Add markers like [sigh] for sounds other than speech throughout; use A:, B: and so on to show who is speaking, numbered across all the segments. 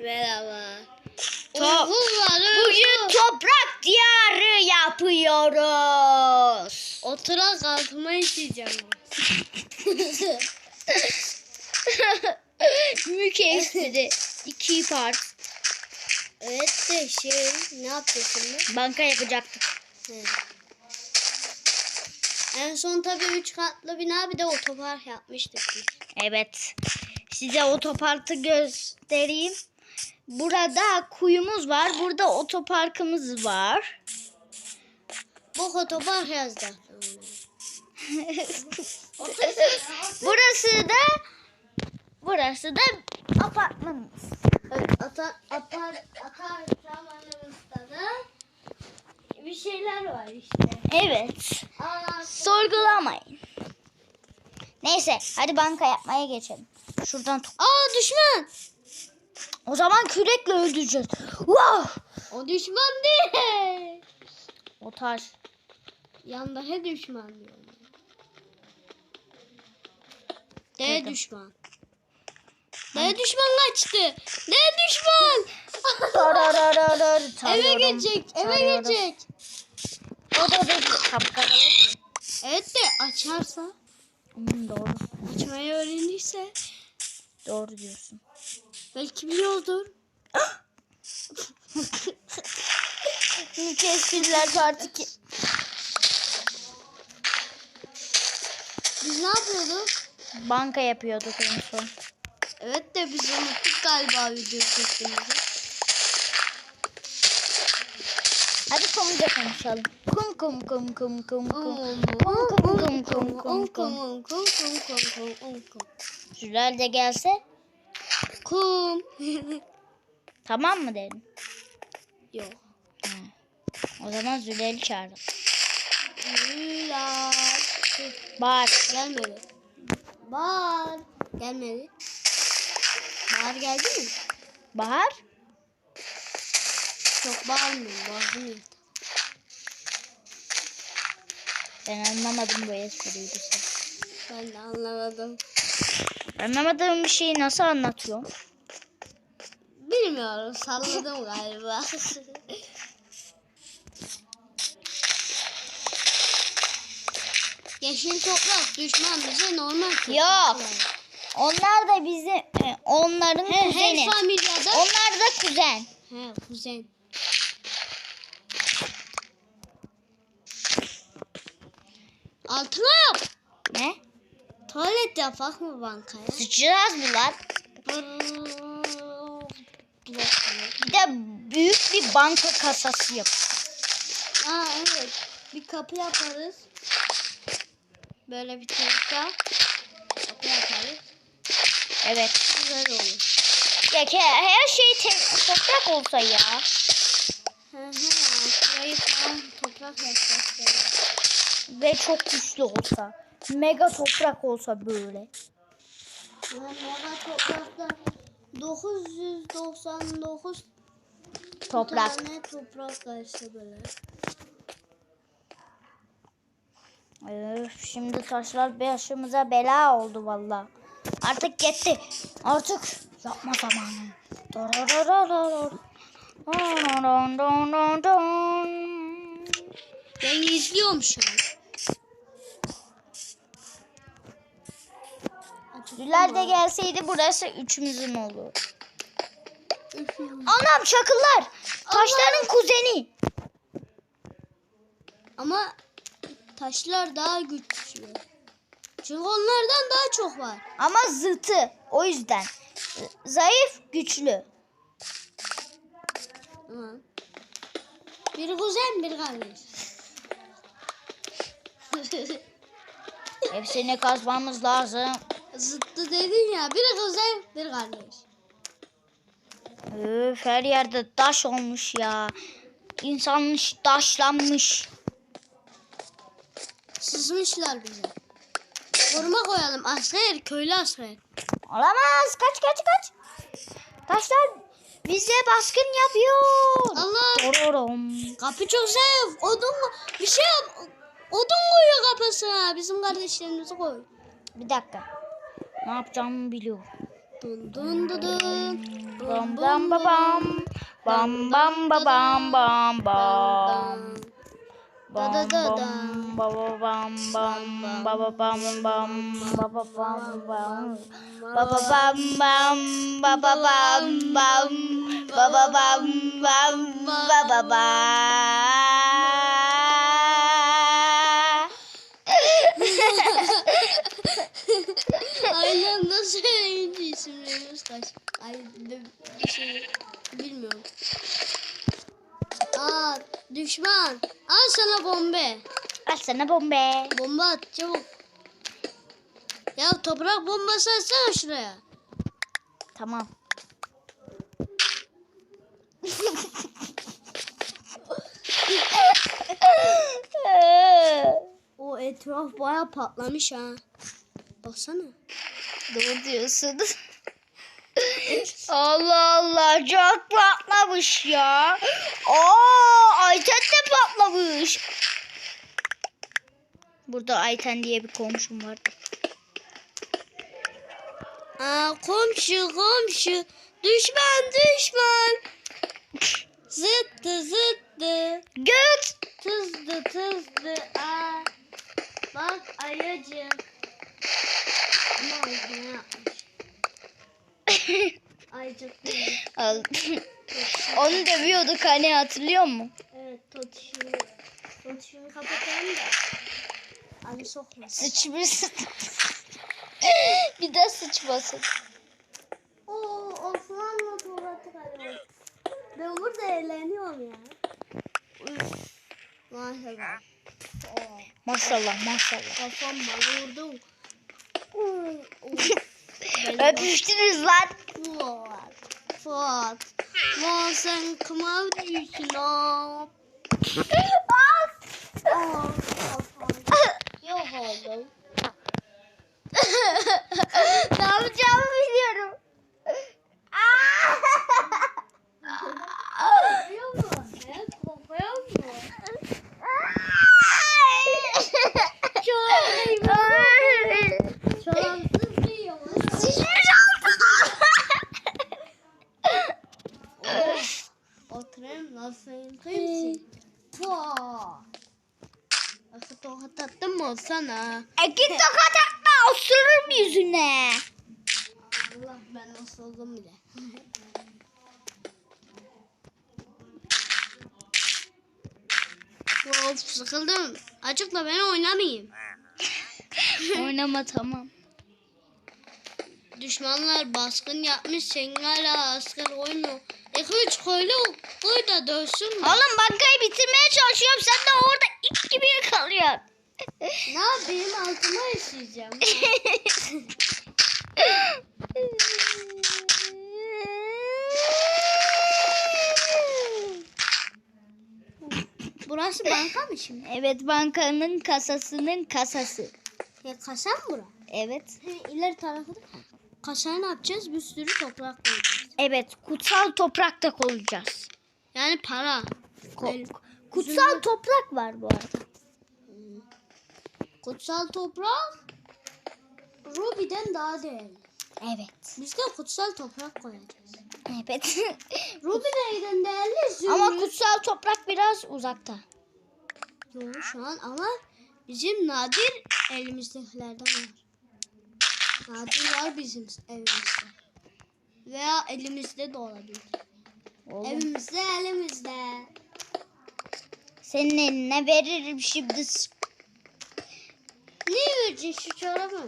A: Merhaba.
B: Top- Bugün toprak diyarı yapıyoruz.
A: Oturak altıma içeceğim.
B: Mükü [laughs] espri. İki part.
A: evet de şey ne şimdi?
B: Banka yapacaktık.
A: He. En son tabii üç katlı bina bir de otopark yapmıştık biz.
B: Evet. Size otoparkı göstereyim. Burada kuyumuz var. Burada otoparkımız var.
A: Bu otopark yazdı. [laughs]
B: burası da burası da apartmanımız.
A: Evet, ata, apar, atar zamanımızda da bir şeyler var işte.
B: Evet.
A: Aa,
B: Sorgulamayın. Neyse hadi banka yapmaya geçelim. Şuradan
A: Aa düşman.
B: O zaman kürekle öldüreceğiz. Wow!
A: O düşman değil.
B: O taş.
A: Yanda he düşman diyor. D
B: Duydum.
A: düşman. D düşman kaçtı. D düşman. [laughs] Eve girecek. Eve girecek.
B: O da. Kapkaranlık.
A: Evet de açarsa.
B: Hmm, doğru.
A: Açmayı öğrenirse.
B: Doğru diyorsun.
A: Belki biliyordur.
B: İlk espriler part 2.
A: Biz ne yapıyorduk?
B: Banka yapıyorduk en son.
A: Evet de biz unuttuk galiba video çektiğimizi.
B: Hadi konuda konuşalım. Kum kum kum kum kum kum.
A: Kum
B: kum, kum, kum, kum,
A: kum kum kum kum kum kum.
B: Zülal de gelse
A: Kum. [laughs]
B: tamam mı dedim.
A: Yok.
B: Ha. O zaman Zülal'i çağıralım.
A: Zülal.
B: Bağır.
A: Gelmedi. Bahar. Gelmedi. Bahar geldi mi?
B: Bahar.
A: Çok bağırmıyorum. Bağırmıyorum.
B: Ben anlamadım bu espriyi.
A: Ben de anlamadım.
B: Anlamadığım bir şeyi nasıl anlatıyorum?
A: Bilmiyorum. Salladım galiba. [laughs] Yeşil toprak düşman bize normal toprak.
B: Yok. Onlar da bizim, e, onların
A: He,
B: kuzeni.
A: her familyada.
B: Onlar da kuzen.
A: He kuzen. Altına yap.
B: Ne?
A: Tuvalet yapak mı bankaya?
B: Sıçacağız mı lan? Bir de büyük bir banka kasası yap.
A: Aa evet. Bir kapı yaparız. Böyle bir tezgah. Kapı yaparız.
B: Evet.
A: Güzel olur.
B: Ya ki her şey te- toprak olsa ya.
A: Hı hı. Şurayı falan toprak yapacağız.
B: Ve çok güçlü olsa. Mega toprak olsa böyle.
A: Ben mega toprakta 999
B: Toprak.
A: tane toprak var işte böyle.
B: Öf, şimdi taşlar başımıza bela oldu valla. Artık yetti. Artık yapma zamanı.
A: Ben izliyorum şu an.
B: Zülal de gelseydi burası üçümüzün olur. Anam çakıllar. Taşların kuzeni.
A: Ama taşlar daha güçlü. Çünkü onlardan daha çok var.
B: Ama zıtı. O yüzden. Zayıf, güçlü.
A: Hı. Bir kuzen bir kardeş.
B: Hepsini kazmamız lazım.
A: Zıttı dedin ya. Bir kuzen bir kardeş.
B: Öf, her yerde taş olmuş ya. İnsanmış, taşlanmış.
A: Sızmışlar bize. Koruma koyalım. Asker, köylü asker.
B: Olamaz. Kaç kaç kaç. Taşlar bize baskın yapıyor.
A: Allah.
B: Dororom.
A: Kapı çok zayıf. Odun? Bir şey yap. Odun koyuyor kapısına. Bizim kardeşlerimizi koy.
B: Bir dakika. Ne yapacağımı biliyorum.
A: Dun dun dun dun.
B: Bam bam ba bam. Bam bam ba bam bam bam. Bam bam ba ba bam bam ba ba bam bam ba ba bam bam. Ba ba bam bam ba ba bam bam ba ba bam bam
A: Aynen nasıl öyle isimlerimiz kaç? Ay bir şey bilmiyorum. Aa düşman. Al sana bombe.
B: Al sana bombe.
A: Bomba at çabuk. Ya toprak bombası atsana şuraya.
B: Tamam.
A: O etraf baya patlamış ha. Baksana.
B: Doğru diyorsun. Allah Allah çok patlamış ya. Aa Ayten de patlamış. Burada Ayten diye bir komşum vardı.
A: Aa komşu komşu. Düşman düşman. Zıttı zıttı.
B: Göt.
A: Tızdı tızdı. Aa. Bak ayıcığım. Ama. [laughs]
B: Al. Onu dövüyorduk hani hatırlıyor musun?
A: Evet totişimi. Totişimi kapatalım da. Ali sokmasın.
B: Sıçmışsın. bir de sıçmasın.
A: Oo Osmanlı tuvaleti galiba. Ben burada eğleniyorum ya. Üf. Maşallah. Oo,
B: Maşallah maşallah.
A: Kafamla vurdum.
B: Öpüştünüz lan.
A: Fuat. Lan sen kıma düşün lan. Yok oldum.
B: ne yapacağımı biliyorum.
A: Kokuyor mu? Ne? Kokuyor mu? Çorapsız giyiyorum. Oturayım nasıl kimsin? Fuat. Nasıl tokat attın mı sana?
B: Eki tokat atma osururum yüzüne.
A: Allah ben nasıl oldum bile. of sıkıldım. Açıkla ben oynamayayım. [laughs]
B: Oynama tamam.
A: Düşmanlar baskın yapmış sen hala asker oynuyor. İki üç koylu koy da dövsün mü?
B: Oğlum bankayı bitirmeye çalışıyorum sen de orada ip gibi kalıyorsun.
A: Ne yapayım altıma işleyeceğim. Burası banka mı şimdi?
B: evet bankanın kasasının kasası.
A: Ya kasa mı bura?
B: Evet.
A: He, ileri tarafı da. Kasaya ne yapacağız? Bir sürü toprak koyacağız.
B: Evet kutsal toprakta koyacağız.
A: Yani para.
B: Ko- kutsal toprak var bu arada.
A: Kutsal toprak Ruby'den daha değerli.
B: Evet.
A: Biz de kutsal toprak koyacağız.
B: Evet. [laughs]
A: Ruby neyden değerli? Zümrüt.
B: ama kutsal toprak biraz uzakta.
A: Yok şu an ama bizim nadir elimizdekilerden var. Nadir var bizim evimizde. Veya elimizde de olabilir.
B: Oğlum,
A: Evimizde elimizde.
B: senin eline veririm şimdi.
A: Vereceksin şu çorabı mı?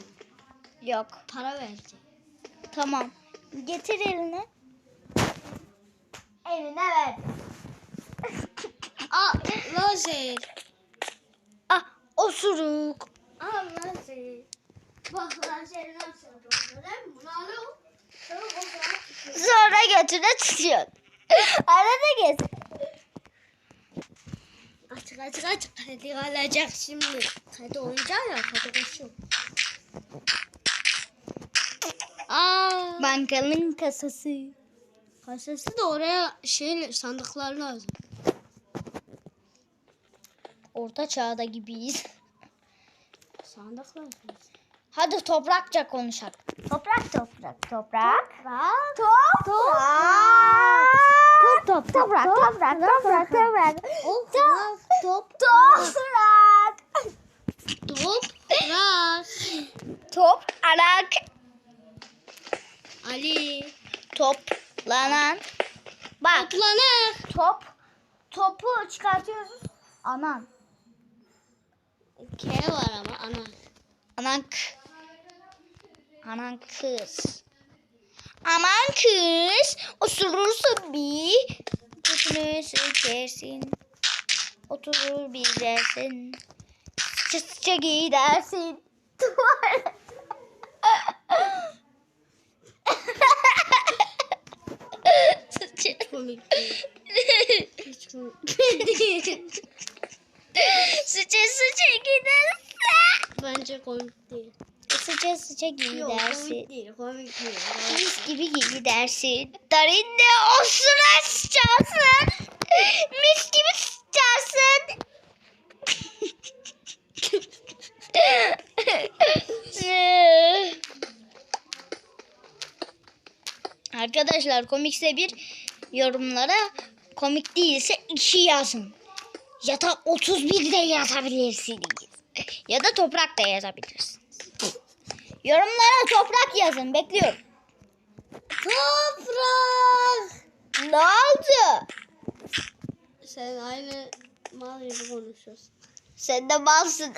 B: Yok.
A: Para verecek.
B: Tamam. Getir elini. Eline ver.
A: Aa lazer.
B: Ah osuruk.
A: Aa lazer. Bak lazer nasıl. Sonra
B: götüne tutuyorsun. [laughs] Arada gez.
A: Açık açık. Hadi alacak şimdi. Hadi oyuncak ya. Hadi koşun. Aa,
B: Bankanın kasası.
A: kasası da oraya şey sandıklar lazım.
B: Orta çağda gibiyiz.
A: Sandık lazım.
B: Hadi toprakça konuşalım. Toprak toprak toprak.
A: Toprak.
B: Toprak. toprak, toprak, toprak, toprak.
A: Toprak. Top.
B: Toprak.
A: Toprak.
B: Toprak.
A: Ali.
B: Toplanan. Bak.
A: Toplanır.
B: Top. Topu çıkartıyoruz. Anan.
A: K var ama ana.
B: Anan k. Anan kız. Aman kız. Osurursun bir. Götünü sökersin. Oturur bir dersin. Sıça sıça gidersin. Tuvalet.
A: Komik. Hiç komik değil.
B: Sıça sıça gidersin.
A: Bence komik değil.
B: Sıça sıça
A: Yok
B: gidersin.
A: komik değil. Komik değil.
B: Mis gibi gidersin. Darinde osura sıçarsın. Mis gibi sıçarsın. Arkadaşlar komikse bir yorumlara komik değilse iki yazın. Ya da 31'de yazabilirsiniz. Ya da toprak da yazabilirsiniz. Yorumlara toprak yazın. Bekliyorum.
A: Toprak.
B: Ne oldu?
A: Sen aynı mal gibi konuşuyorsun.
B: Sen de malsın.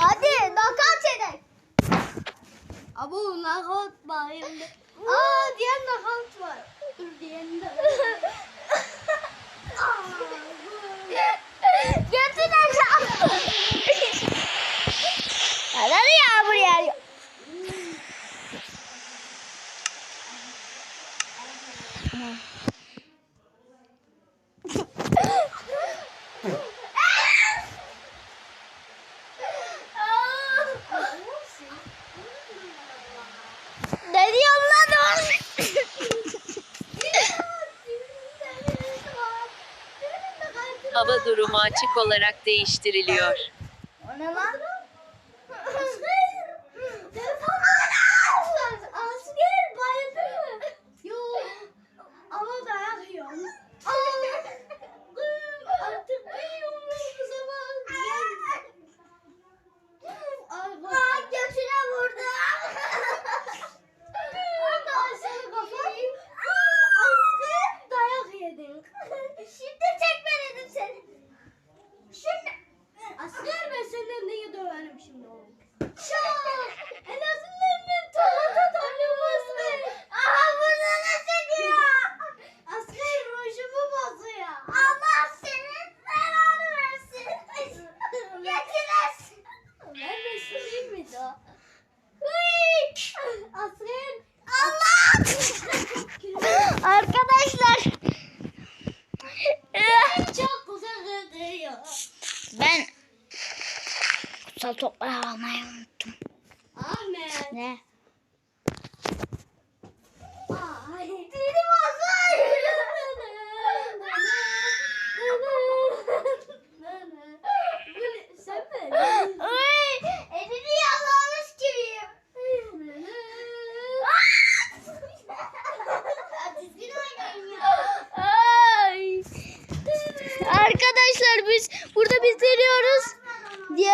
B: Hadi knockout edin.
A: Bu knockout var şimdi. Aa diğer knockout var. Dur diğerini de. Aa, bu.
B: Götün aşağı. Hadi yağmur yağıyor. Ne diyorsun lan oğlum?
C: Hava durumu açık olarak değiştiriliyor.